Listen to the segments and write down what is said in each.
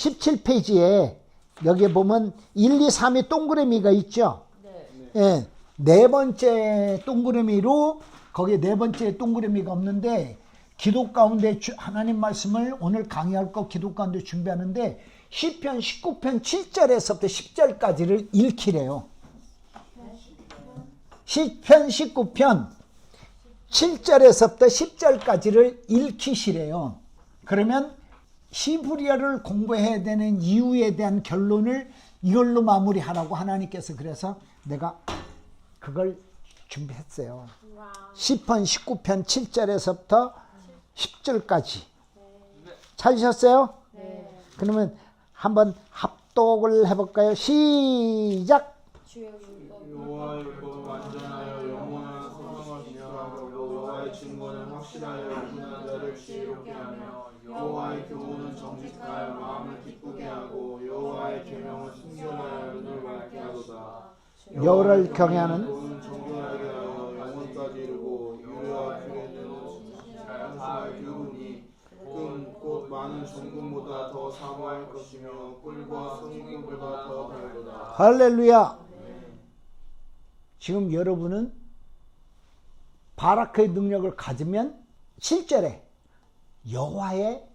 17페이지에 여기 보면 1, 2, 3이 동그라미가 있죠. 예, 네 번째 동그라미로 거기에 네 번째 동그라미가 없는데 기도 가운데 주- 하나님 말씀을 오늘 강의할 거 기도 가운데 준비하는데 시편 19편 7절에서부터 10절까지를 읽히래요. 시편 19편 7절에서부터 10절까지를 읽히시래요. 그러면 히브리어를 공부해야 되는 이유에 대한 결론을 이걸로 마무리하라고 하나님께서 그래서 내가 그걸 준비했어요. 시편 19편 7절에서부터 10절까지. 찾으셨어요? 그러면 한번 합독을 해볼까요? 시작! 여호와의 율법은 완전하여 영원한 소망을 기하고 여호와의 증거는 확실하여 여호와의 교훈은 정직하여 마음을 기쁘게 하고 여호와의 계명은 순전하여 눈을 맑게 하도다. 여호를 경외하는 교훈은 정결하게 하여 영혼까지 이르고 유효와 교회는 자연사의 교훈이 끈곧 많은 정금보다 더 사모할 것이며 꿀과 성금보다 더 달도다. 할렐루야! 지금 여러분은 바라크의 능력을 가지면 실제로 여호와의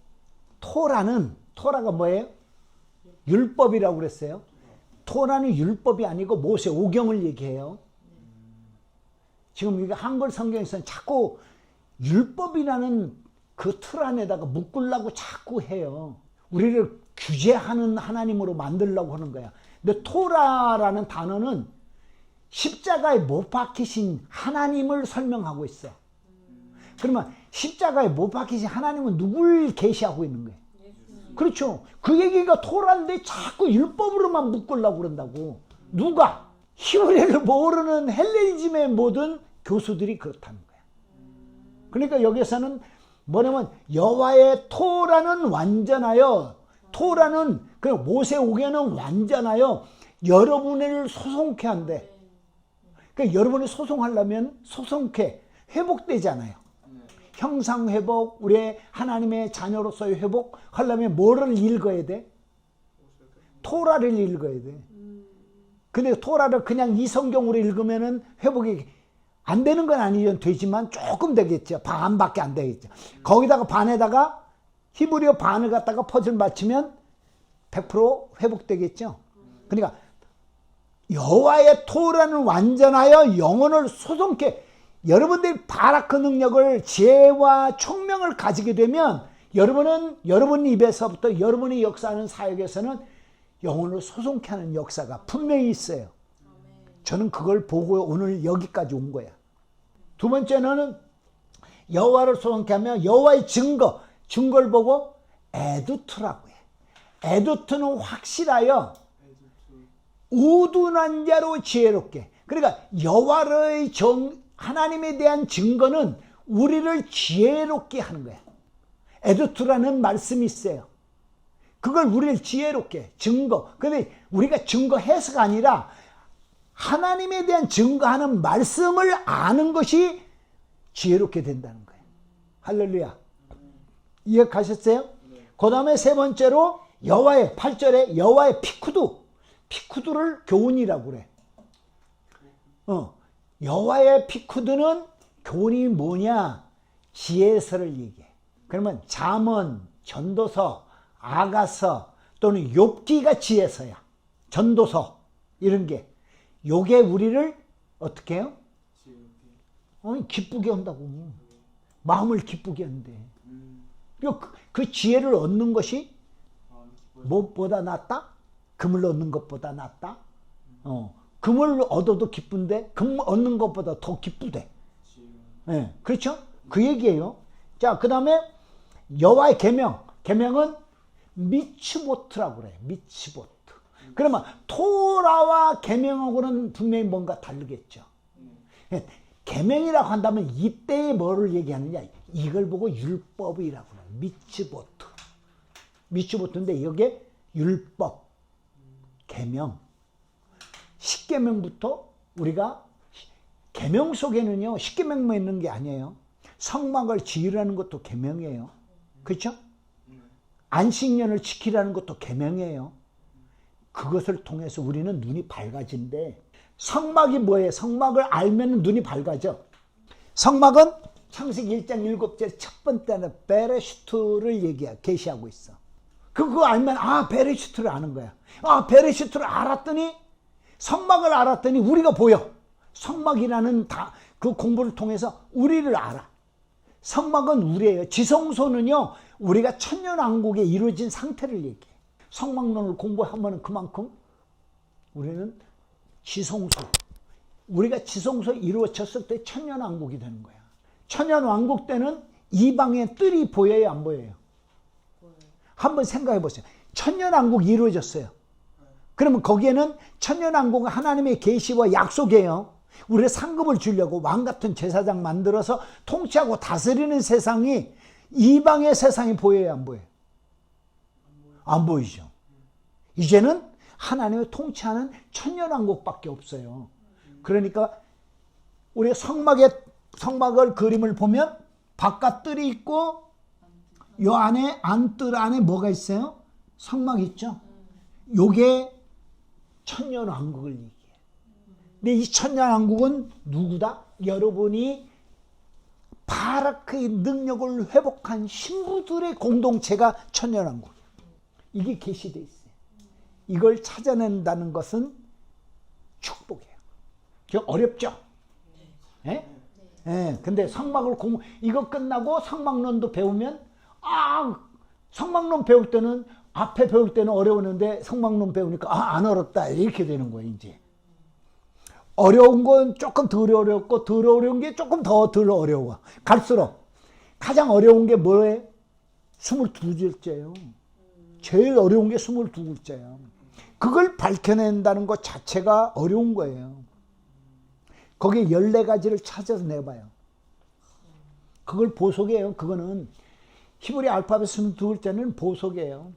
토라는 토라가 뭐예요? 율법이라고 그랬어요. 토라는 율법이 아니고 모세 오경을 얘기해요. 지금 이게 한글 성경에서는 자꾸 율법이라는 그 틀 안에다가 묶으려고 자꾸 해요. 우리를 규제하는 하나님으로 만들려고 하는 거야. 근데 토라라는 단어는 십자가에 못 박히신 하나님을 설명하고 있어. 그러면 십자가에 못 박히신 하나님은 누굴 계시하고 있는 거예요? 그렇죠. 그 얘기가 토라인데 자꾸 율법으로만 묶으려고 그런다고. 누가? 히브리를 모르는 헬레니즘의 모든 교수들이 그렇다는 거야. 그러니까 여기서는 뭐냐면 여호와의 토라는 완전하여 토라는 그 모세 오경은 완전하여 여러분을 소송케 한대. 그러니까 여러분이 소송하려면 소송케 회복되잖아요. 형상 회복, 우리 하나님의 자녀로서의 회복 하려면 뭐를 읽어야 돼? 토라를 읽어야 돼. 근데 토라를 그냥 이 성경으로 읽으면은 회복이 안 되는 건 아니죠. 되지만 조금 되겠죠. 반밖에 안 되겠죠. 거기다가 반에다가 히브리어 반을 갖다가 퍼즐 맞추면 100% 회복되겠죠. 그러니까 여호와의 토라는 완전하여 영혼을 소송케 여러분들이 바라크 능력을 지혜와 총명을 가지게 되면 여러분은 여러분 입에서부터 여러분이 역사하는 사역에서는 영혼을 소송케 하는 역사가 분명히 있어요. 저는 그걸 보고 오늘 여기까지 온 거야. 두 번째는 여호와를 소송케 하며 여호와의 증거, 증거를 보고 에두트라고 해. 에두트는 확실하여 우둔한 자로 지혜롭게. 그러니까 여호와의 정 하나님에 대한 증거는 우리를 지혜롭게 하는 거야. 에두트라는 말씀이 있어요. 그걸 우리를 지혜롭게 증거. 근데 우리가 증거 해서가 아니라 하나님에 대한 증거하는 말씀을 아는 것이 지혜롭게 된다는 거예요. 할렐루야. 이해 가셨어요? 그 다음에 세 번째로 여호와의 8절에 여호와의 피쿠드. 피쿠드를 교훈이라고 그래. 어. 여호와의 피쿠드는 교훈이 뭐냐? 지혜서를 얘기해. 그러면 잠언, 전도서, 아가서 또는 욥기가 지혜서야. 전도서 이런 게 요게 우리를 어떻게 해요? 어, 기쁘게 한다고. 마음을 기쁘게 한대. 그, 그 지혜를 얻는 것이 무엇보다 낫다? 금을 얻는 것보다 낫다? 어, 금을 얻어도 기쁜데 금 얻는 것보다 더 기쁘대. 예, 그렇죠? 그 얘기예요. 자, 그 다음에 여호와의 계명. 계명은 미츠보트라고 그래. 미츠보트. 그러면 토라와 계명하고는 분명히 뭔가 다르겠죠. 예, 계명이라고 한다면 이때에 뭐를 얘기하느냐? 이걸 보고 율법이라고 그래. 미츠보트. 미츠보트인데 이게 율법, 계명. 십계명부터 우리가 계명 속에는요 십계명만 있는 게 아니에요. 성막을 지으라는 것도 계명이에요. 그렇죠? 안식년을 지키라는 것도 계명이에요. 그것을 통해서 우리는 눈이 밝아진대. 성막이 뭐예요? 성막을 알면 눈이 밝아져. 성막은 창세기 1장 7절 첫 번째는 베레슈트를 얘기해 계시하고 있어. 그거 알면 아 베레슈트를 아는 거야. 아 베레슈트를 알았더니 성막을 알았더니 우리가 보여. 성막이라는 다 그 공부를 통해서 우리를 알아. 성막은 우리예요. 지성소는요, 우리가 천년왕국에 이루어진 상태를 얘기해. 성막론을 공부하면 그만큼 우리는 지성소. 우리가 지성소 이루어졌을 때 천년왕국이 되는 거야. 천년왕국 때는 이방의 뜰이 보여요, 안 보여요? 한번 생각해 보세요. 천년왕국이 이루어졌어요. 그러면 거기에는 천년왕국은 하나님의 계시와 약속이에요. 우리가 상급을 주려고 왕 같은 제사장 만들어서 통치하고 다스리는 세상이 이방의 세상이 보여요, 안 보여요? 안 보이죠. 이제는 하나님의 통치하는 천년왕국밖에 없어요. 그러니까 우리 성막에 성막을 그림을 보면 바깥 뜰이 있고 요 안에 안뜰 안에 뭐가 있어요? 성막 있죠. 요게 천년 왕국을 얘기해. 근데 이 천년 왕국은 누구다? 여러분이 바라크의 능력을 회복한 신부들의 공동체가 천년 왕국. 이게 계시돼 있어요. 이걸 찾아낸다는 것은 축복이에요. 저 어렵죠? 예? 예. 근데 성막을 공 이거 끝나고 성막론도 배우면 아 성막론 배울 때는 앞에 배울 때는 어려웠는데 성막론 배우니까 아 안 어렵다 이렇게 되는 거예요 이제. 어려운 건 조금 덜 어렵고 덜 어려운 게 조금 더 덜 어려워. 갈수록 가장 어려운 게 뭐예요? 22절째예요. 제일 어려운 게 22글자예요. 그걸 밝혀낸다는 것 자체가 어려운 거예요. 거기에 14가지를 찾아서 내봐요. 그걸 보석이에요. 그거는 히브리 알파벳 22글자는 보석이에요.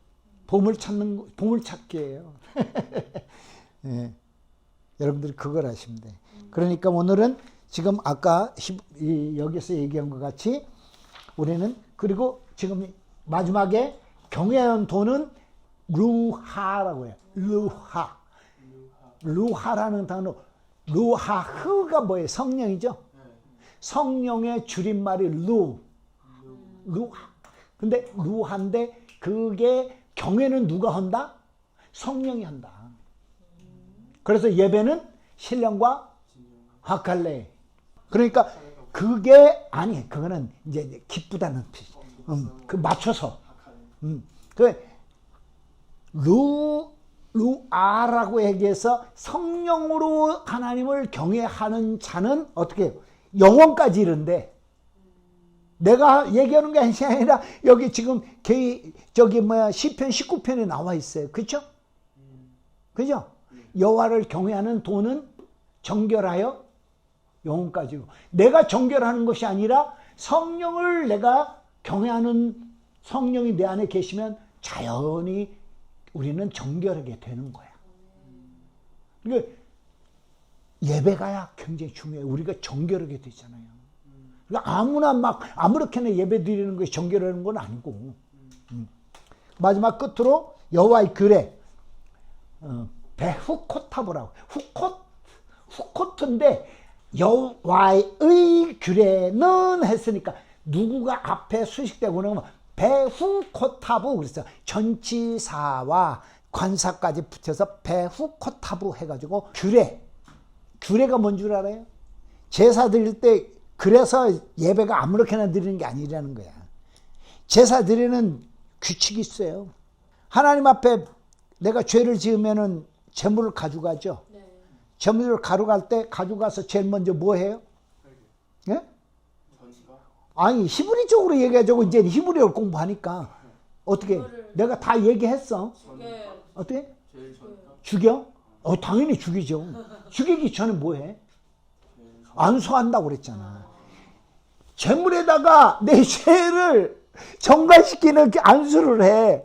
보물 찾는, 거- 보물 찾기예요. 예. 여러분들이 그걸 아시면 돼. 그러니까 오늘은 지금 아까 여기서 얘기한 것 같이 우리는 그리고 지금 마지막에 경외한 돈은 루하라고 해요. 루하. 루하라는 단어, 루하흐가 뭐예요? 성령이죠? 성령의 줄임말이 루. 루하. 근데 루하인데 그게 경외는 누가 한다? 성령이 한다. 그래서 예배는 신령과 하칼레. 그러니까 그게 아니 그거는 이제 기쁘다는 뜻. 음, 그 맞춰서. 음, 그 루 루아라고 얘기해서 성령으로 하나님을 경외하는 자는 어떻게 해요? 영원까지 이른데 내가 얘기하는 게 아니라 여기 지금 개, 저기 뭐야 시편 19편에 나와 있어요. 그렇죠? 그죠? 여호와를 경외하는 돈은 정결하여 영혼까지로. 내가 정결하는 것이 아니라 성령을 내가 경외하는 성령이 내 안에 계시면 자연히 우리는 정결하게 되는 거야. 그러니까 예배가 굉장히 중요해. 우리가 정결하게 되잖아요. 그러니까 아무나 막 아무렇게나 예배 드리는 것이 정결하는 건 아니고. 음. 마지막 끝으로 여호와의 규례. 어, 배후코타브라고 후콧 후코트인데 여호와의 규례는 했으니까 누구가 앞에 수식되고 그러면 배후코타브 그랬어 전치사와 관사까지 붙여서 배후코타브 해가지고 규례 규례가 뭔 줄 알아요? 제사 드릴 때 그래서 예배가 아무렇게나 드리는 게 아니라는 거야. 제사 드리는 규칙이 있어요. 하나님 앞에 내가 죄를 지으면은 재물을 가져가죠. 재물을 가져갈 때 가져가서 제일 먼저 뭐 해요? 예? 아니 히브리적으로 얘기하자고 이제 히브리어를 공부하니까 어떻게 내가 다 얘기했어. 어떻게? 죽여? 어 당연히 죽이죠. 죽이기 전에 뭐 해? 안수한다고 그랬잖아. 재물에다가 내 죄를 정갈시키는 그 안수를 해.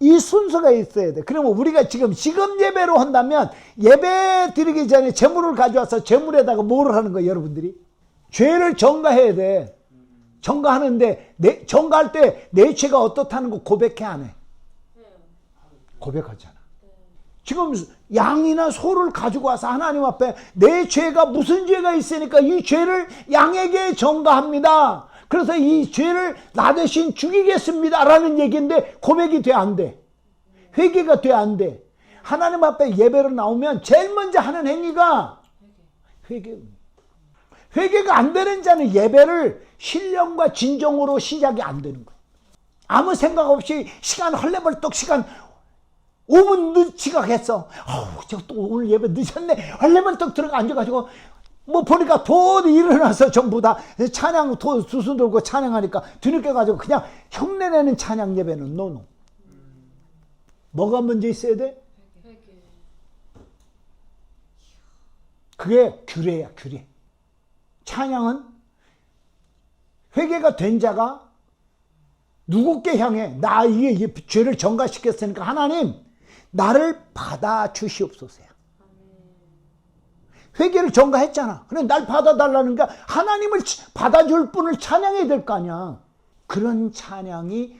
이 순서가 있어야 돼. 그러면 우리가 지금 지금 예배로 한다면 예배 드리기 전에 재물을 가져와서 재물에다가 뭐를 하는 거예요, 여러분들이? 죄를 정가해야 돼. 정가하는데 내, 정가할 때 내 죄가 어떻다는 거 고백해 안 해? 고백하잖아. 지금 양이나 소를 가지고 와서 하나님 앞에 내 죄가 무슨 죄가 있으니까 이 죄를 양에게 정가합니다. 그래서 이 죄를 나 대신 죽이겠습니다. 라는 얘기인데 고백이 돼 안 돼? 회개가 돼 안 돼? 하나님 앞에 예배로 나오면 제일 먼저 하는 행위가 회개. 회개가 안 되는 자는 예배를 신령과 진정으로 시작이 안 되는 거예요. 아무 생각 없이 시간 헐레벌떡 시간 5분 늦 지각했어. 어우, 저또 오늘 예배 늦었네. 헐레벌떡 들어가 앉아가지고 뭐 보니까 도 일어나서 전부 다 찬양 도 수순 들고 찬양하니까 뒤늦게 가지고 그냥 흉내내는 찬양 예배는 노노. 뭐가 먼저 있어야 돼? 그게 규례야, 규례. 찬양은 회개가 된 자가 누구께 향해 나 이게 이 죄를 전가시켰으니까 하나님 나를 받아 주시옵소서야. 회개를 전가했잖아. 그래 날 받아달라는 게 하나님을 치- 받아줄 분을 찬양해야 될 거 아니야. 그런 찬양이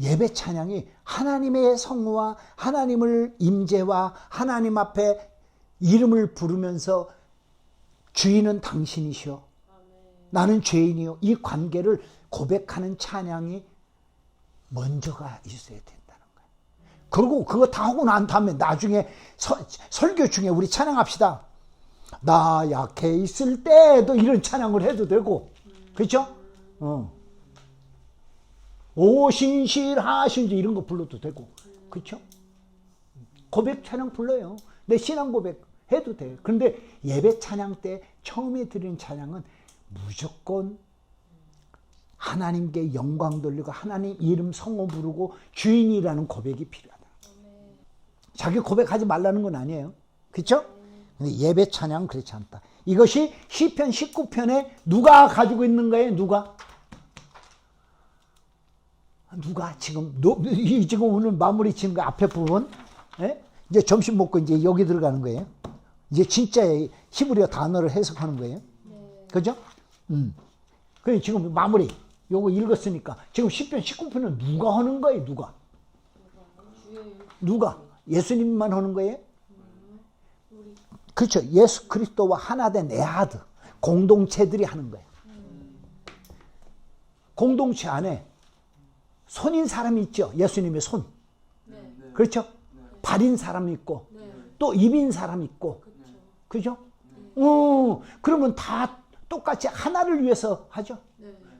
예배 찬양이 하나님의 성호와 하나님을 임재와 하나님 앞에 이름을 부르면서 주인은 당신이시여 나는 죄인이요 이 관계를 고백하는 찬양이 먼저가 있어야 거야. 그리고 그거 다 하고 난 다음에 나중에 서- 설교 중에 우리 찬양합시다. 나 약해 있을 때도 이런 찬양을 해도 되고, 그렇죠? 어. 오신실하신지 이런 거 불러도 되고, 그렇죠? 고백 찬양 불러요. 내 신앙 고백 해도 돼. 그런데 예배 찬양 때 처음에 드리는 찬양은 무조건 하나님께 영광 돌리고 하나님 이름 성호 부르고 주인이라는 고백이 필요하다. 자기 고백하지 말라는 건 아니에요. 그렇죠? 근데 예배 찬양 그렇지 않다. 이것이 시편 19편에 누가 가지고 있는 거예요? 누가? 누가 지금 노- 이 지금 오늘 마무리 지은 거 앞에 부분 예? 이제 점심 먹고 이제 여기 들어가는 거예요. 이제 진짜 히브리어 단어를 해석하는 거예요. 그죠? 음. 그 지금 마무리 요거 읽었으니까 지금 10편 19편은 누가 하는 거예요? 누가? 누가? 예수님만 하는 거예요? 그렇죠. 예수 그리스도와 하나 된 에하드 공동체들이 하는 거예요. 공동체 안에 손인 사람이 있죠. 예수님의 손. 그렇죠? 발인 사람이 있고 또 입인 사람이 있고 그죠? 어, 그러면 다 똑같이 하나를 위해서 하죠.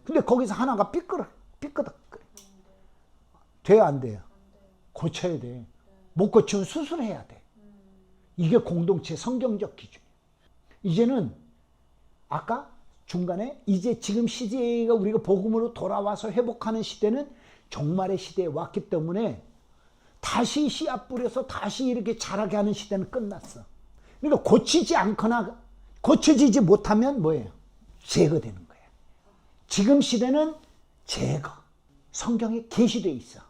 근데 거기서 하나가 삐끄덕 삐끄덕 돼야 안 돼요? 고쳐야 돼. 못 고치면 수술해야 돼. 이게 공동체 성경적 기준. 이제는 아까 중간에 이제 지금 시대가 우리가 복음으로 돌아와서 회복하는 시대는 종말의 시대에 왔기 때문에 다시 씨앗 뿌려서 다시 이렇게 자라게 하는 시대는 끝났어. 그러니까 고치지 않거나 고쳐지지 못하면 뭐예요? 제거되는 거예요. 지금 시대는 제거. 성경에 계시되어 있어.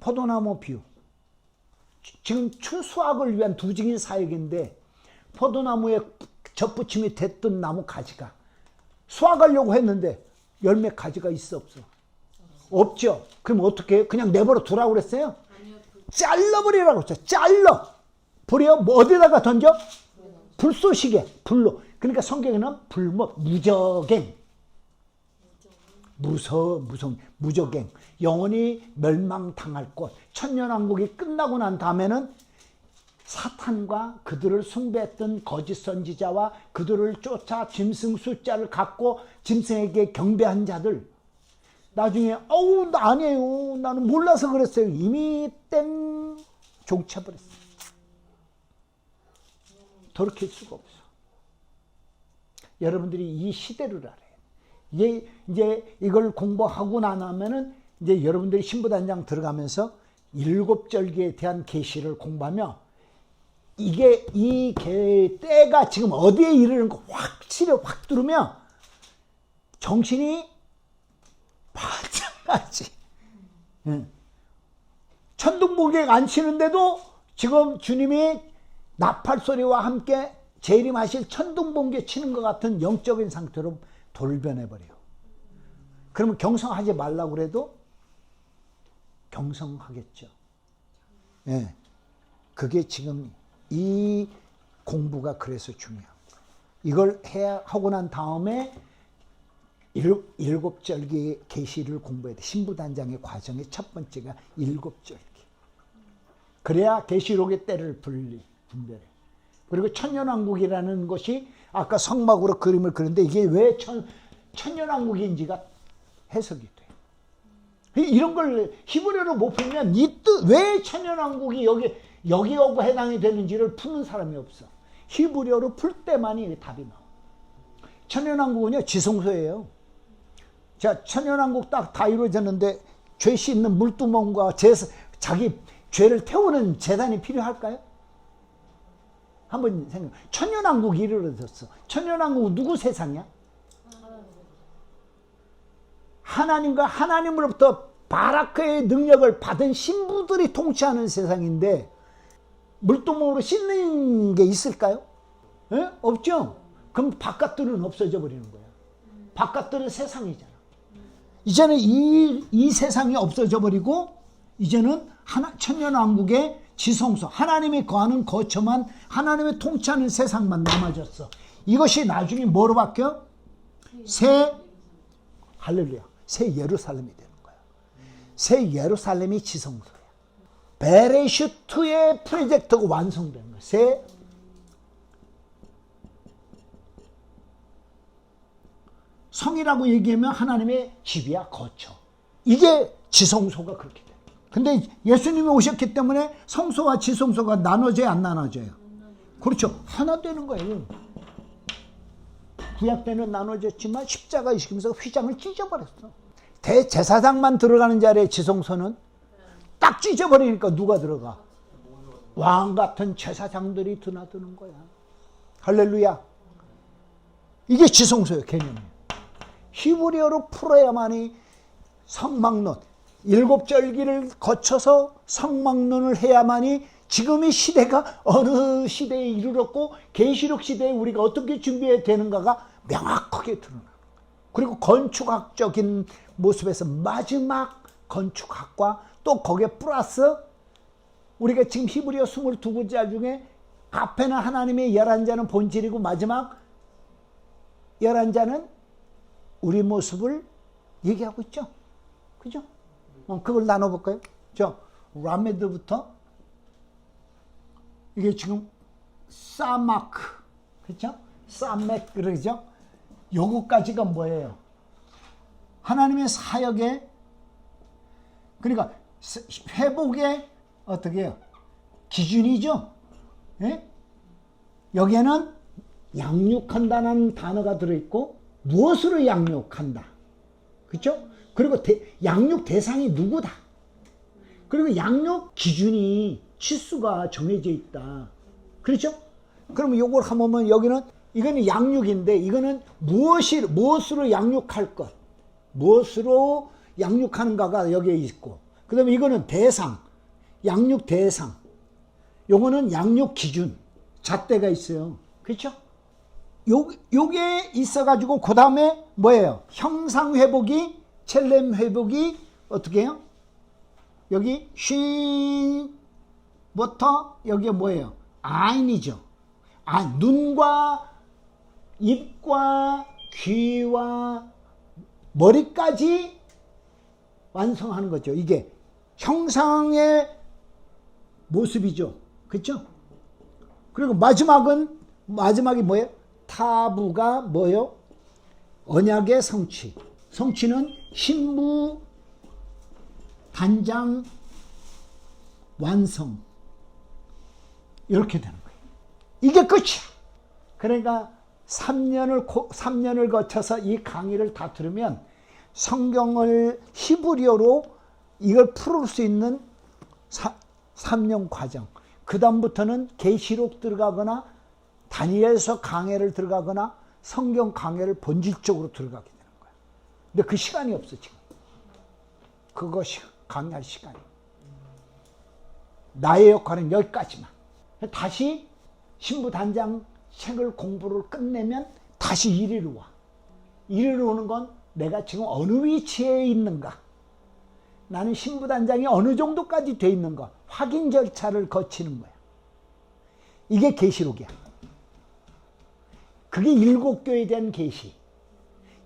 포도나무 비유. 지- 지금 추수학을 위한 두증인 사역인데 포도나무에 젖붙임이 됐던 나무 가지가 수확하려고 했는데 열매 가지가 있어 없어? 없죠. 그럼 어떻게 해요? 그냥 내버려 두라고 그랬어요? 잘라버리라고 했죠. 잘라. 버려. 뭐 어디다가 던져? 불쏘시개. 불로. 그러니까 성경에는 불못, 무적행. 무서, 무성, 무적행. 영원히 멸망당할 곳. 천년왕국이 끝나고 난 다음에는 사탄과 그들을 숭배했던 거짓 선지자와 그들을 쫓아 짐승 숫자를 갖고 짐승에게 경배한 자들. 나중에 어우 나 아니에요. 나는 몰라서 그랬어요. 이미 땡 종쳐버렸어 돌이킬 수가 없어. 여러분들이 이 시대를 알아요 이제 이제 이걸 공부하고 나면은 이제 여러분들이 신부단장 들어가면서 일곱 절기에 대한 계시를 공부하며 이게 이 개- 때가 지금 어디에 이르는 거 확실히 확 들으면 정신이 바짝하지. 응. 천둥번개가 안 치는데도 지금 주님이 나팔 소리와 함께 재림하실 천둥번개 치는 것 같은 영적인 상태로 돌변해 버려요. 그러면 경성하지 말라고 그래도 경성하겠죠. 예. 그게 지금 이 공부가 그래서 거예요. 이걸 해야 하고 난 다음에 일, 일곱 절기 계시를 공부해야 돼. 신부단장의 과정의 첫 번째가 일곱 절기. 그래야 계시록의 때를 분리, 분별해. 그리고 천년왕국이라는 것이 아까 성막으로 그림을 그렸는데 이게 왜 천, 천년왕국인지가 해석이 돼. 이런 걸 히브리어로 못 풀면 이 뜻, 왜 천년왕국이 여기, 여기 오고 해당이 되는지를 푸는 사람이 없어. 히브리어로 풀 때만이 답이 나와. 천년왕국은요, 지성소예요. 자, 천년왕국 딱 다 이루어졌는데 죄 씻는 물두멍과 제, 자기 죄를 태우는 재단이 필요할까요? 한번 생각. 천년왕국이 이루어졌어. 천년왕국 누구 세상이야? 하나님과 하나님으로부터 바라크의 능력을 받은 신부들이 통치하는 세상인데 물두멍으로 씻는 게 있을까요? 예? 없죠? 그럼 바깥들은 없어져 버리는 거야. 바깥들은 세상이잖아. 이제는 이, 이 세상이 없어져 버리고 이제는 하나, 천년왕국의 지성소, 하나님이 거하는 거처만 하나님의 통치하는 세상만 남아졌어. 이것이 나중에 뭐로 바뀌어? 새 할렐루야. 새 예루살렘이 되는 거야. 새 예루살렘이 지성소야. 베레슈트의 프로젝트가 완성되는 거야. 새 성이라고 얘기하면 하나님의 집이야 거처. 이게 지성소가 그렇게 돼. 근데 예수님이 오셨기 때문에 성소와 지성소가 나눠져야 안 나눠져요. 그렇죠. 하나 되는 거예요. 구약 때는 나눠졌지만 십자가 이시면서 휘장을 찢어버렸어. 대제사장만 들어가는 자리에 지성소는 딱 찢어버리니까 누가 들어가? 왕 같은 제사장들이 드나드는 거야. 할렐루야. 이게 지성소예요, 개념이. 히브리어로 풀어야만이 성막론, 일곱 절기를 거쳐서 성막론을 해야만이 지금의 시대가 어느 시대에 이르렀고 계시록 시대에 우리가 어떻게 준비해야 되는가가 명확하게 거예요. 그리고 건축학적인 모습에서 마지막 건축학과 또 거기에 플러스 우리가 지금 히브리어 22구자 중에 앞에는 하나님의 11자는 본질이고 마지막 11자는 우리 모습을 얘기하고 있죠. 그죠? 어, 그걸 나눠볼까요? 저, 라메드부터, 이게 지금, 사마크, 그죠? 사맥, 그러죠? 요거까지가 뭐예요? 하나님의 사역의, 그러니까, 회복의, 어떻게 해요? 기준이죠? 예? 여기에는 양육한다는 단어가 들어있고, 무엇으로 양육한다. 그렇죠? 그리고 대, 양육 대상이 누구다. 그리고 양육 기준이 치수가 정해져 있다. 그렇죠? 그러면 요걸 한번 보면 여기는 이거는 양육인데 이거는 무엇이 무엇으로 양육할 것, 무엇으로 양육하는가가 여기에 있고, 그 다음에 이거는 대상, 양육 대상. 요거는 양육 기준, 잣대가 있어요. 그렇죠? 요, 요게 있어 가지고, 그 다음에 뭐예요? 형상 회복이, 첼렘 회복이 어떻게 해요? 여기 쉰부터 여기가 뭐예요? 아인이죠. 아, 눈과 입과 귀와 머리까지 완성하는 거죠. 이게 형상의 모습이죠. 그렇죠? 그리고 마지막은 마지막이 뭐예요? 타부가 뭐요? 언약의 성취. 성취는 신부 단장 완성. 이렇게 되는 거예요. 이게 끝이야. 그러니까 3년을 3년을 거쳐서 이 강의를 다 들으면 성경을 히브리어로 이걸 풀을 수 있는 3년 과정. 그 다음부터는 계시록 들어가거나 다니엘서 강해를 들어가거나 성경 강해를 본질적으로 들어가게. 근데 그 시간이 없어 지금. 그것이 강의할 시간이. 나의 역할은 여기까지만. 다시 신부 단장 책을 공부를 끝내면 다시 이리로 와. 이리로 오는 건 내가 지금 어느 위치에 있는가? 나는 신부 단장이 어느 정도까지 돼 있는가? 확인 절차를 거치는 거야. 이게 계시록이야. 그게 일곱 교회에 대한 계시.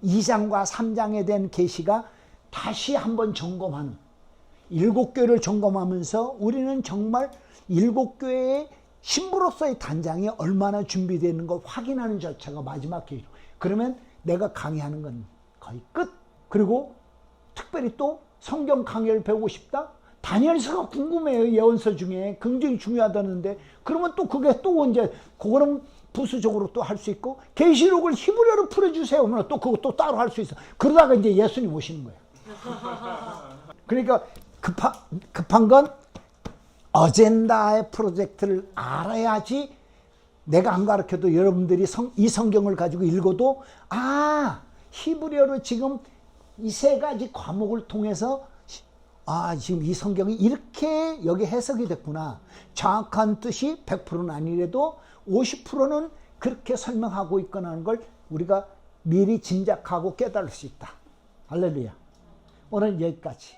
2장과 3장에 대한 계시가 다시 한번 점검하는 일곱 교회를 점검하면서 우리는 정말 일곱 교회의 신부로서의 단장이 얼마나 준비되는 걸 확인하는 절차가 마지막 계시록. 그러면 내가 강의하는 건 거의 끝. 그리고 특별히 또 성경 강의를 배우고 싶다? 다니엘서가 궁금해요. 예언서 중에 굉장히 중요하다는데 그러면 또 그게 또 이제 그거는 부수적으로 또 할 수 있고 계시록을 히브리어로 풀어주세요. 그러면 또 그거 또 따로 할 수 있어. 그러다가 이제 예수님 오시는 거예요. 그러니까 급한 급한 건 어젠다의 프로젝트를 알아야지 내가 안 가르쳐도 여러분들이 성, 이 성경을 가지고 읽어도 아 히브리어로 지금 이 세 가지 과목을 통해서 아 지금 이 성경이 이렇게 여기 해석이 됐구나 정확한 뜻이 100%는 아니래도 50%는 그렇게 설명하고 있거나 하는 걸 우리가 미리 짐작하고 깨달을 수 있다. 할렐루야. 오늘 여기까지